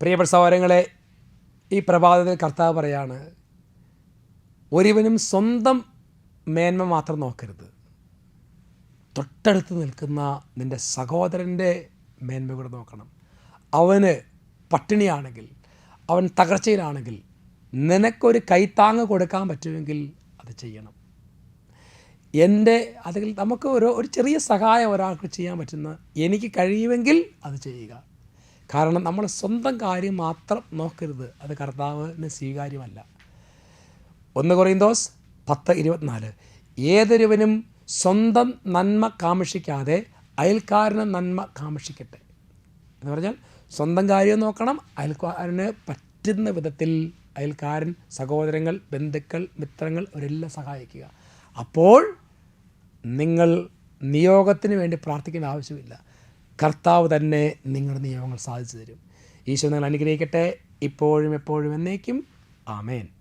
പ്രിയപ്പെട്ട സഹോദരങ്ങളെ ഈ പ്രഭാതത്തിൽ കർത്താവ് പറയാണ് ഒരുവനും സ്വന്തം മേന്മ മാത്രം നോക്കരുത്. തൊട്ടടുത്ത് നിൽക്കുന്ന നിന്റെ സഹോദരന്റെ മേന്മ കൂടെ നോക്കണം. അവന് പട്ടിണിയാണെങ്കിൽ അവൻ തകർച്ചയിലാണെങ്കിൽ നിനക്കൊരു കൈത്താങ്ങ് കൊടുക്കാൻ പറ്റുമെങ്കിൽ അത് ചെയ്യണം. എന്റെ അതിൽ നമുക്ക് ഒരു ഒരു ചെറിയ സഹായം ഒരാൾക്ക് ചെയ്യാൻ പറ്റുന്ന എനിക്ക് കഴിയുമെങ്കിൽ അത് ചെയ്യുക. കാരണം നമ്മൾ സ്വന്തം കാര്യം മാത്രം നോക്കരുത്. അത് കർത്താവിന് സ്വീകാര്യമല്ല. ഒന്ന് കൊറിയന്തോസ് പത്ത് ഇരുപത്തിനാല്. ഏതൊരുവനും സ്വന്തം നന്മ കാമക്ഷിക്കാതെ അയൽക്കാരന് നന്മ കാമക്ഷിക്കട്ടെ. എന്ന് പറഞ്ഞാൽ സ്വന്തം കാര്യം നോക്കണം അയൽക്കാരന് പറ്റുന്ന വിധത്തിൽ അയൽക്കാരൻ സഹോദരങ്ങൾ ബന്ധുക്കൾ മിത്രങ്ങൾ അവരെല്ലാം സഹായിക്കുക. അപ്പോൾ നിങ്ങൾ നിയോഗത്തിന് വേണ്ടി പ്രാർത്ഥിക്കേണ്ട ആവശ്യമില്ല. കർത്താവ് തന്നെ നിങ്ങളുടെ നിയമങ്ങൾ സാധിച്ചു തരും. ഈശോ നിങ്ങൾ അനുഗ്രഹിക്കട്ടെ. ഇപ്പോഴും എപ്പോഴും എന്നേക്കും. ആമേൻ.